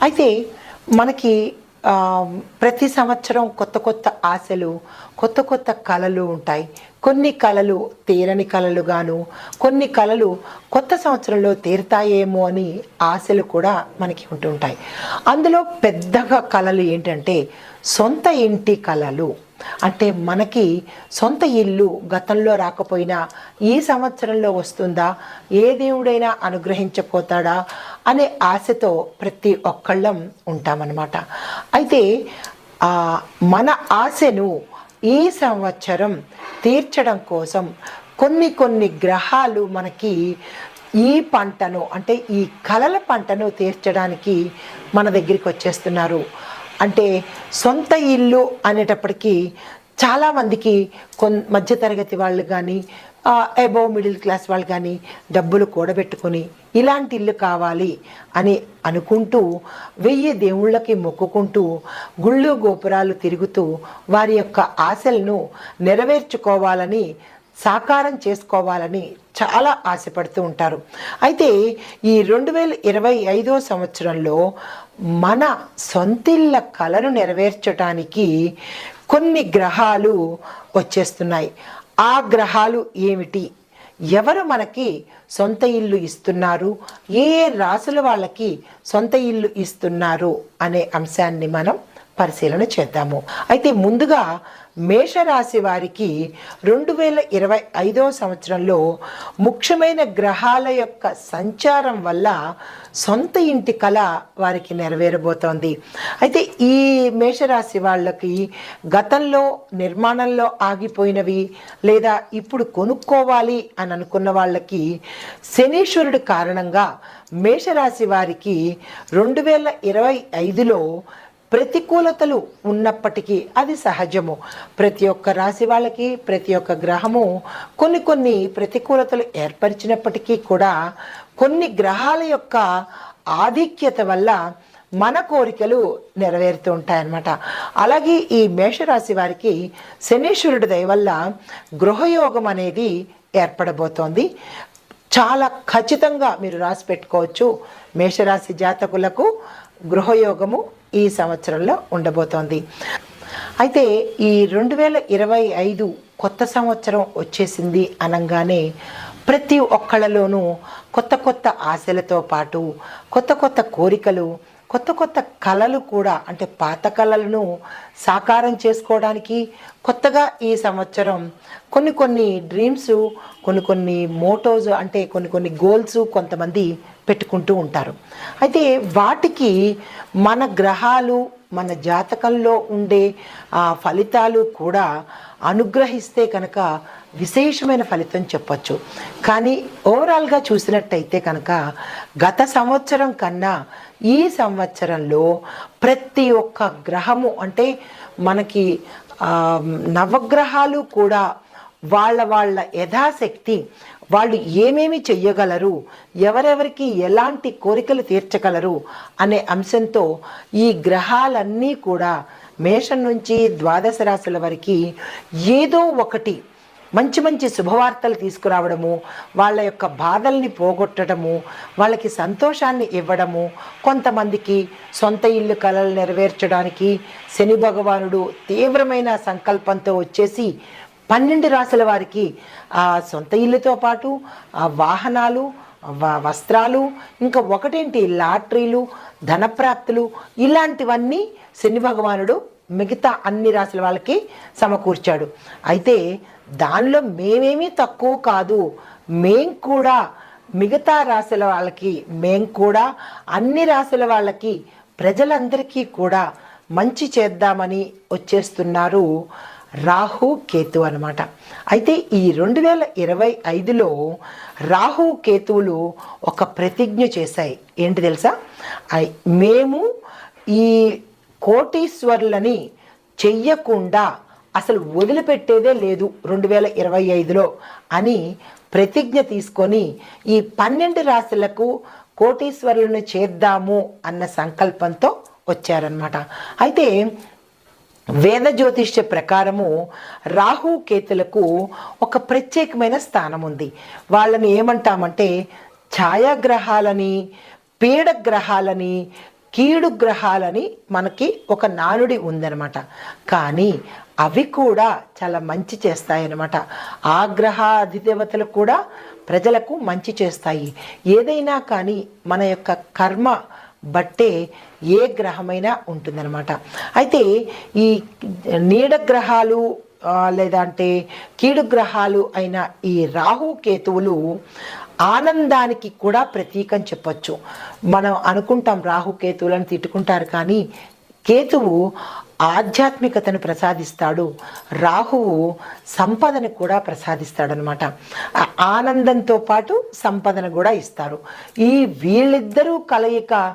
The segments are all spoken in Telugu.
అయితే మనకి ప్రతి సంవత్సరం కొత్త కొత్త ఆశలు కొత్త కొత్త కళలు ఉంటాయి. కొన్ని కళలు తీరని కళలుగాను కొన్ని కళలు కొత్త సంవత్సరంలో తీరుతాయేమో అని ఆశలు కూడా మనకి ఉంటుంటాయి అందులో పెద్దగా కళలు ఏంటంటే సొంత ఇంటి కళలు. అంటే మనకి సొంత ఇల్లు గతంలో రాకపోయినా ఈ సంవత్సరంలో వస్తుందా ఏ దేవుడైనా అనుగ్రహించపోతాడా అనే ఆశతో ప్రతి ఒక్కళ్ళం ఉంటామన్నమాట. అయితే మన ఆశను ఈ సంవత్సరం తీర్చడం కోసం కొన్ని కొన్ని గ్రహాలు మనకి ఈ పంటను అంటే ఈ కలల పంటను తీర్చడానికి మన దగ్గరికి వచ్చేస్తున్నారు. అంటే సొంత ఇల్లు అనేటప్పటికీ చాలామందికి కొన్ మధ్యతరగతి వాళ్ళు కానీ అబోవ్ మిడిల్ క్లాస్ వాళ్ళు కానీ డబ్బులు కూడబెట్టుకొని ఇలాంటి ఇల్లు కావాలి అని అనుకుంటూ వెయ్యి దేవుళ్ళకి మొక్కుకుంటూ గుళ్ళు గోపురాలు తిరుగుతూ వారి యొక్క ఆశలను నెరవేర్చుకోవాలని సాకారం చేసుకోవాలని చాలా ఆశపడుతూ ఉంటారు. అయితే ఈ రెండు వేల ఇరవై ఐదో సంవత్సరంలో మన సొంతిళ్ళ కళను నెరవేర్చడానికి కొన్ని గ్రహాలు వచ్చేస్తున్నాయి. ఆ గ్రహాలు ఏమిటి? ఎవరు మనకి సొంత ఇల్లు ఇస్తున్నారు? ఏ రాసుల వాళ్ళకి సొంత ఇల్లు ఇస్తున్నారు? అనే అంశాన్ని మనం పరిశీలన చేద్దాము. అయితే ముందుగా మేషరాశి వారికి రెండు వేల ఇరవై ఐదవ సంవత్సరంలో ముఖ్యమైన గ్రహాల యొక్క సంచారం వల్ల సొంత ఇంటి కళ వారికి నెరవేరబోతోంది. అయితే ఈ మేషరాశి వాళ్ళకి గతంలో నిర్మాణంలో ఆగిపోయినవి లేదా ఇప్పుడు కొనుక్కోవాలి అని అనుకున్న వాళ్ళకి శనీశ్వరుడు కారణంగా మేషరాశి వారికి రెండు వేల ఇరవై ఐదులో ప్రతికూలతలు ఉన్నప్పటికీ అది సహజము. ప్రతి ఒక్క రాశి వాళ్ళకి ప్రతి ఒక్క గ్రహము కొన్ని కొన్ని ప్రతికూలతలు ఏర్పరిచినప్పటికీ కూడా కొన్ని గ్రహాల యొక్క ఆధిక్యత వల్ల మన కోరికలు నెరవేరుతూ ఉంటాయన్నమాట. అలాగే ఈ మేషరాశి వారికి శనీశ్వరుడి దయ వల్ల గృహయోగం అనేది ఏర్పడబోతోంది. చాలా ఖచ్చితంగా మీరు రాసి పెట్టుకోవచ్చు. మేషరాశి జాతకులకు గృహయోగము ఈ సంవత్సరంలో ఉండబోతోంది. అయితే ఈ రెండు వేల ఇరవై ఐదు కొత్త సంవత్సరం వచ్చేసింది అనగానే ప్రతి ఒక్కళ్ళలోనూ కొత్త కొత్త ఆశలతో పాటు కొత్త కొత్త కోరికలు కొత్త కొత్త కళలు కూడా అంటే పాత కళలను సాకారం చేసుకోవడానికి కొత్తగా ఈ సంవత్సరం కొన్ని కొన్ని డ్రీమ్స్ కొన్ని కొన్ని మోటోస్ అంటే కొన్ని కొన్ని గోల్స్ కొంతమంది పెట్టుకుంటూ ఉంటారు. అయితే వాటికి మన గ్రహాలు మన జాతకంలో ఉండే ఆ ఫలితాలు కూడా అనుగ్రహిస్తే కనుక విశేషమైన ఫలితం చెప్పచ్చు. కానీ ఓవరాల్గా చూసినట్టయితే కనుక గత సంవత్సరం కన్నా ఈ సంవత్సరంలో ప్రతి ఒక్క గ్రహము అంటే మనకి నవగ్రహాలు కూడా వాళ్ళ వాళ్ళ యథాశక్తి వాళ్ళు ఏమేమి చెయ్యగలరు ఎవరెవరికి ఎలాంటి కోరికలు తీర్చగలరు అనే అంశంతో ఈ గ్రహాలన్నీ కూడా మేషం నుంచి ద్వాదశ రాశుల వరకు ఏదో ఒకటి మంచి మంచి శుభవార్తలు తీసుకురావడము వాళ్ళ యొక్క బాధల్ని పోగొట్టడము వాళ్ళకి సంతోషాన్ని ఇవ్వడము కొంతమందికి సొంత ఇల్లు కలలు నెరవేర్చడానికి శని భగవానుడు తీవ్రమైన సంకల్పంతో వచ్చేసి పన్నెండు రాసుల వారికి ఆ సొంత ఇల్లుతో పాటు ఆ వాహనాలు వస్త్రాలు ఇంకా ఒకటేంటి లాటరీలు ధనప్రాప్తులు ఇలాంటివన్నీ శని భగవానుడు మిగతా అన్ని రాసుల వాళ్ళకి సమకూర్చాడు. అయితే దానిలో మేమేమీ తక్కువ కాదు మేం కూడా మిగతా రాశుల వాళ్ళకి మేం కూడా అన్ని రాశుల వాళ్ళకి ప్రజలందరికీ కూడా మంచి చేద్దామని వచ్చేస్తున్నారు రాహు కేతు అనమాట అయితే ఈ రెండు వేల ఇరవై ఐదులో రాహు కేతువులు ఒక ప్రతిజ్ఞ చేశాయి. ఏంటి తెలుసా? మేము ఈ కోటీశ్వరులని చెయ్యకుండా అసలు వదిలిపెట్టేదే లేదు రెండు వేల ఇరవై ఐదులో అని ప్రతిజ్ఞ తీసుకొని ఈ పన్నెండు రాశులకు కోటీశ్వరులను చేద్దాము అన్న సంకల్పంతో వచ్చారనమాట అయితే వేద జ్యోతిష్య ప్రకారము రాహు కేతులకు ఒక ప్రత్యేకమైన స్థానం ఉంది వాళ్ళని ఏమంటామంటే ఛాయాగ్రహాలని పీడగ్రహాలని కీడు గ్రహాలని మనకి ఒక నానుడి ఉందన్నమాట. కానీ అవి కూడా చాలా మంచి చేస్తాయన్నమాట. ఆ గ్రహ అధిదేవతలు కూడా ప్రజలకు మంచి చేస్తాయి. ఏదైనా కానీ మన యొక్క కర్మ బట్టే ఏ గ్రహమైనా ఉంటుందన్నమాట. అయితే ఈ నీడ గ్రహాలు లేదా లేదంటే కీడు గ్రహాలు అయిన ఈ రాహు కేతువులు ఆనందానికి కూడా ప్రతీకం చెప్పచ్చు. మనం అనుకుంటాం రాహు కేతువులను తిట్టుకుంటారు కానీ కేతువు ఆధ్యాత్మికతను ప్రసాదిస్తాడు. రాహువు సంపదను కూడా ప్రసాదిస్తాడనమాట. ఆనందంతో పాటు సంపదను కూడా ఇస్తారు. ఈ వీళ్ళిద్దరూ కలయిక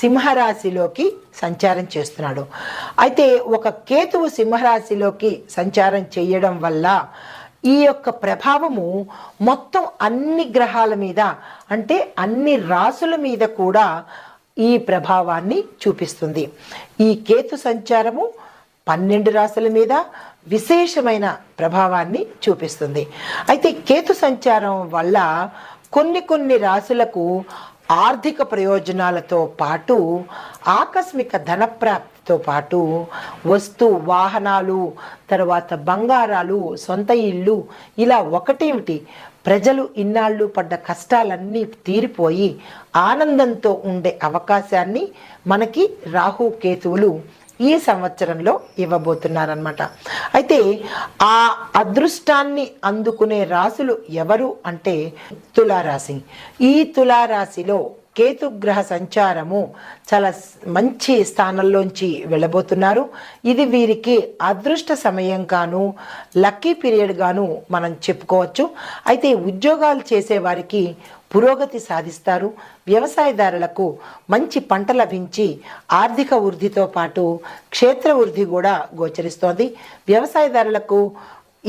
సింహరాశిలోకి సంచారం చేస్తున్నాడు. అయితే ఒక కేతువు సింహరాశిలోకి సంచారం చేయడం వల్ల ఈ యొక్క ప్రభావము మొత్తం అన్ని గ్రహాల మీద అంటే అన్ని రాసుల మీద కూడా ఈ ప్రభావాన్ని చూపిస్తుంది. ఈ కేతు సంచారము పన్నెండు రాశుల మీద విశేషమైన ప్రభావాన్ని చూపిస్తుంది. అయితే కేతు సంచారం వల్ల కొన్ని కొన్ని రాశులకు ఆర్థిక ప్రయోజనాలతో పాటు ఆకస్మిక ధనప్రాప్తితో పాటు వస్తు వాహనాలు తర్వాత బంగారాలు సొంత ఇల్లు ఇలా ఒకటేమిటి? ప్రజలు ఇన్నాళ్ళు పడ్డ కష్టాలన్నీ తీరిపోయి ఆనందంతో ఉండే అవకాశాన్ని మనకి రాహు కేతువులు ఈ సంవత్సరంలో ఇవ్వబోతున్నారనమాట అయితే ఆ అదృష్టాన్ని అందుకునే రాశులు ఎవరు అంటే తులారాశి. ఈ తులారాశిలో కేతుగ్రహ సంచారము చాలా మంచి స్థానంలోంచి వెళ్ళబోతున్నారు. ఇది వీరికి అదృష్ట సమయం గాను లక్కీ పీరియడ్ గాను మనం చెప్పుకోవచ్చు. అయితే ఉద్యోగాలు చేసే వారికి పురోగతి సాధిస్తారు. వ్యవసాయదారులకు మంచి పంట లభించి ఆర్థిక వృద్ధితో పాటు క్షేత్ర వృద్ధి కూడా గోచరిస్తోంది. వ్యవసాయదారులకు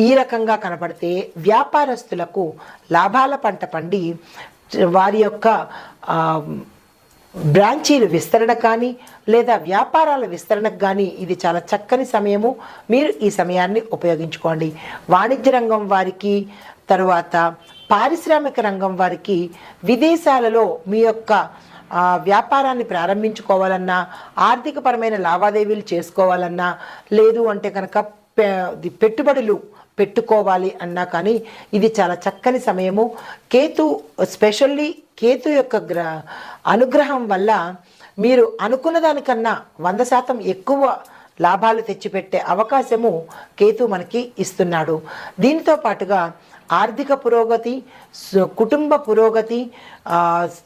ఈ రకంగా కనపడితే వ్యాపారస్తులకు లాభాల పంట పండి వారి యొక్క బ్రాంచీలు విస్తరణ కానీ లేదా వ్యాపారాల విస్తరణకు కానీ ఇది చాలా చక్కని సమయము. మీరు ఈ సమయాన్ని ఉపయోగించుకోండి. వాణిజ్య రంగం వారికి తరువాత పారిశ్రామిక రంగం వారికి విదేశాలలో మీ యొక్క వ్యాపారాన్ని ప్రారంభించుకోవాలన్నా ఆర్థికపరమైన లావాదేవీలు చేసుకోవాలన్నా లేదు అంటే కనుక పె- పెట్టుబడులు పెట్టుకోవాలి అన్నా కానీ ఇది చాలా చక్కని సమయము. కేతు స్పెషల్లీ కేతు యొక్క గ్ర అనుగ్రహం వల్ల మీరు అనుకున్న దానికన్నా వంద శాతం ఎక్కువ లాభాలు తెచ్చిపెట్టే అవకాశము కేతు మనకి ఇస్తున్నాడు. దీనితో పాటుగా ఆర్థిక పురోగతి సు- కుటుంబ పురోగతి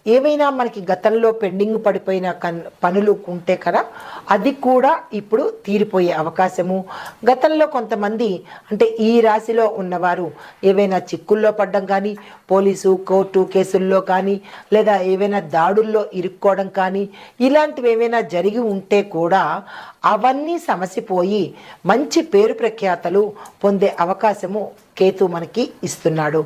ఏవైనా మనకి గతంలో పెండింగ్ పడిపోయిన కన్ పనులు ఉంటే కదా అది కూడా ఇప్పుడు తీరిపోయే అవకాశము. గతంలో కొంతమంది అంటే ఈ రాశిలో ఉన్నవారు ఏవైనా చిక్కుల్లో పడ్డం కానీ పోలీసు కోర్టు కేసుల్లో కానీ లేదా ఏవైనా దాడుల్లో ఇరుక్కోవడం కానీ ఇలాంటివి ఏవైనా జరిగి ఉంటే కూడా అవన్నీ సమసిపోయి మంచి పేరు ప్రఖ్యాతలు పొందే అవకాశము కేతు మనకి ఇస్తున్నాడు.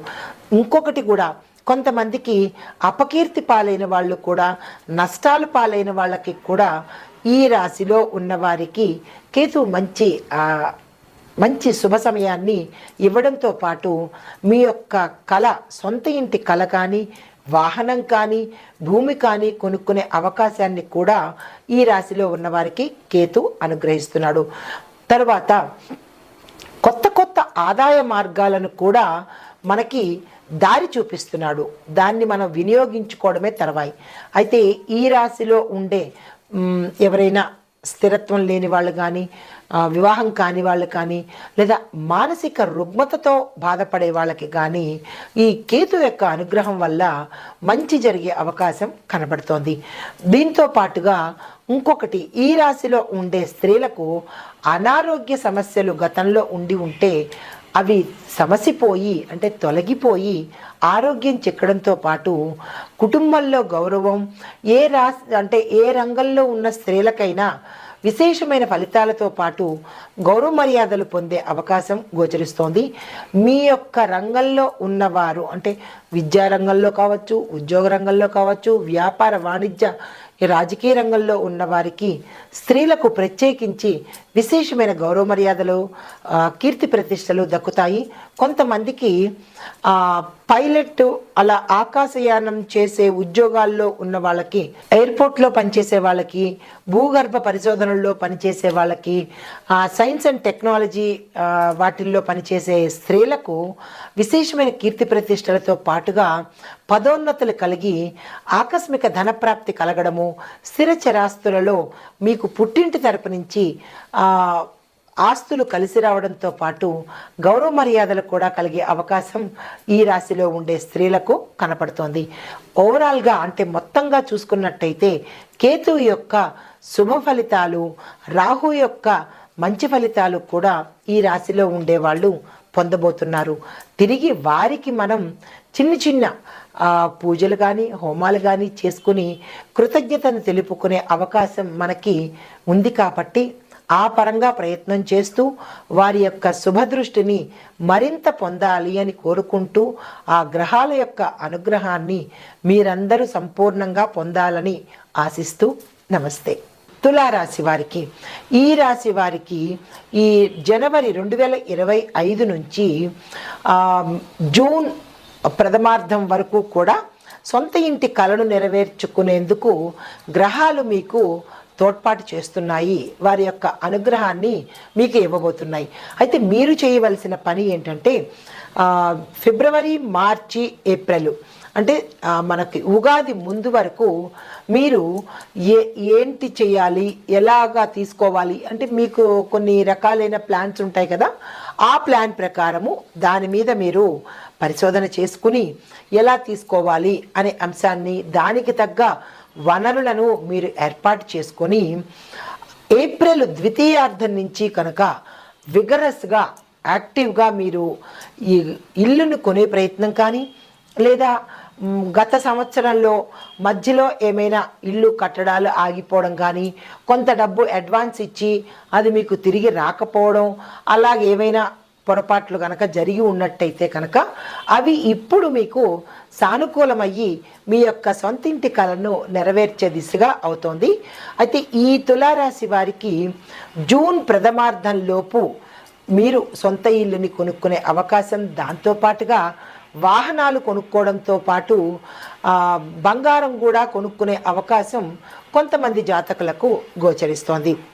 ఇంకొకటి కూడా కొంతమందికి అపకీర్తి పాలైన వాళ్ళు కూడా నష్టాలు పాలైన వాళ్ళకి కూడా ఈ రాశిలో ఉన్నవారికి కేతు మంచి మంచి శుభ సమయాన్ని ఇవ్వడంతో పాటు మీ యొక్క కళ సొంత ఇంటి కళ కానీ వాహనం కానీ భూమి కానీ కొనుక్కునే అవకాశాన్ని కూడా ఈ రాశిలో ఉన్నవారికి కేతు అనుగ్రహిస్తున్నాడు. తర్వాత కొత్త కొత్త ఆదాయ మార్గాలను కూడా మనకి దారి చూపిస్తున్నాడు. దాన్ని మనం వినియోగించుకోవడమే తర్వాయి. అయితే ఈ రాశిలో ఉండే ఎవరైనా స్థిరత్వం లేని వాళ్ళు కానీ వివాహం కాని వాళ్ళు కానీ లేదా మానసిక రుగ్మతతో బాధపడే వాళ్ళకి కానీ ఈ కేతు యొక్క అనుగ్రహం వల్ల మంచి జరిగే అవకాశం కనబడుతోంది. దీంతో పాటుగా ఇంకొకటి ఈ రాశిలో ఉండే స్త్రీలకు అనారోగ్య సమస్యలు గతంలో ఉండి ఉంటే అవి సమసిపోయి అంటే తొలగిపోయి ఆరోగ్యం చెక్కడంతో పాటు కుటుంబంలో గౌరవం ఏ రాశి అంటే ఏ రంగంలో ఉన్న స్త్రీలకైనా విశేషమైన ఫలితాలతో పాటు గౌరవ మర్యాదలు పొందే అవకాశం గోచరిస్తోంది. మీ యొక్క రంగంలో ఉన్నవారు అంటే విద్యా రంగంలో కావచ్చు ఉద్యోగ రంగంలో కావచ్చు వ్యాపార వాణిజ్య రాజకీయ రంగంలో ఉన్న వారికి స్త్రీలకు ప్రత్యేకించి విశేషమైన గౌరవ మర్యాదలు కీర్తి ప్రతిష్టలు దక్కుతాయి. కొంతమందికి పైలట్ అలా ఆకాశయానం చేసే ఉద్యోగాల్లో ఉన్న వాళ్ళకి ఎయిర్పోర్ట్లో పనిచేసే వాళ్ళకి భూగర్భ పరిశోధనల్లో పనిచేసే వాళ్ళకి సైన్స్ అండ్ టెక్నాలజీ వాటిల్లో పనిచేసే స్త్రీలకు విశేషమైన కీర్తి ప్రతిష్టలతో పాటు పాటుగా పదోన్నతులు కలిగి ఆకస్మిక ధనప్రాప్తి కలగడము స్థిర చరాస్తులలో మీకు పుట్టింటి తరపు నుంచి ఆస్తులు కలిసి రావడంతో పాటు గౌరవ మర్యాదలు కూడా కలిగే అవకాశం ఈ రాశిలో ఉండే స్త్రీలకు కనపడుతోంది. ఓవరాల్గా అంటే మొత్తంగా చూసుకున్నట్టయితే కేతు యొక్క శుభ ఫలితాలు రాహు యొక్క మంచి ఫలితాలు కూడా ఈ రాశిలో ఉండేవాళ్ళు పొందబోతున్నారు. తిరిగి వారికి మనం చిన్న చిన్న పూజలు కానీ హోమాలు కానీ చేసుకుని కృతజ్ఞతను తెలుపుకునే అవకాశం మనకి ఉంది కాబట్టి ఆ పరంగా ప్రయత్నం చేస్తూ వారి యొక్క శుభదృష్టిని మరింత పొందాలి అని కోరుకుంటూ ఆ గ్రహాల యొక్క అనుగ్రహాన్ని మీరందరూ సంపూర్ణంగా పొందాలని ఆశిస్తూ నమస్తే. తులారాశి వారికి ఈ రాశి వారికి ఈ జనవరి రెండు వేల ఇరవై ఐదు నుంచి జూన్ ప్రథమార్థం వరకు కూడా సొంత ఇంటి కలను నెరవేర్చుకునేందుకు గ్రహాలు మీకు తోడ్పాటు చేస్తున్నాయి. వారి యొక్క అనుగ్రహాన్ని మీకు ఇవ్వబోతున్నాయి. అయితే మీరు చేయవలసిన పని ఏంటంటే ఫిబ్రవరి మార్చి ఏప్రిల్ అంటే మనకి ఉగాది ముందు వరకు మీరు ఏ ఏంటి చేయాలి ఎలాగా తీసుకోవాలి అంటే మీకు కొన్ని రకాలైన ప్లాన్స్ ఉంటాయి కదా. ఆ ప్లాన్ ప్రకారము దాని మీద మీరు పరిశోధన చేసుకుని ఎలా తీసుకోవాలి అనే అంశాన్ని దానికి తగ్గ వనరులను మీరు ఏర్పాటు చేసుకొని ఏప్రిల్ ద్వితీయార్థం నుంచి కనుక విగరస్గా యాక్టివ్గా మీరు ఈ ఇల్లును కొనే ప్రయత్నం కానీ లేదా గత సంవత్సరంలో మధ్యలో ఏమైనా ఇల్లు కట్టడాలు ఆగిపోవడం కానీ కొంత డబ్బు అడ్వాన్స్ ఇచ్చి అది మీకు తిరిగి రాకపోవడం అలాగే ఏమైనా పొరపాట్లు కనుక జరిగి ఉన్నట్టయితే కనుక అవి ఇప్పుడు మీకు సానుకూలమయ్యి మీ యొక్క సొంతింటి కలను నెరవేర్చే దిశగా అవుతోంది. అయితే ఈ తులారాశి వారికి జూన్ ప్రథమార్థంలోపు మీరు సొంత ఇల్లుని కొనుక్కునే అవకాశం దాంతోపాటుగా వాహనాలు కొనుక్కోవడంతో పాటు బంగారం కూడా కొనుక్కునే అవకాశం కొంతమంది జాతకులకు గోచరిస్తోంది.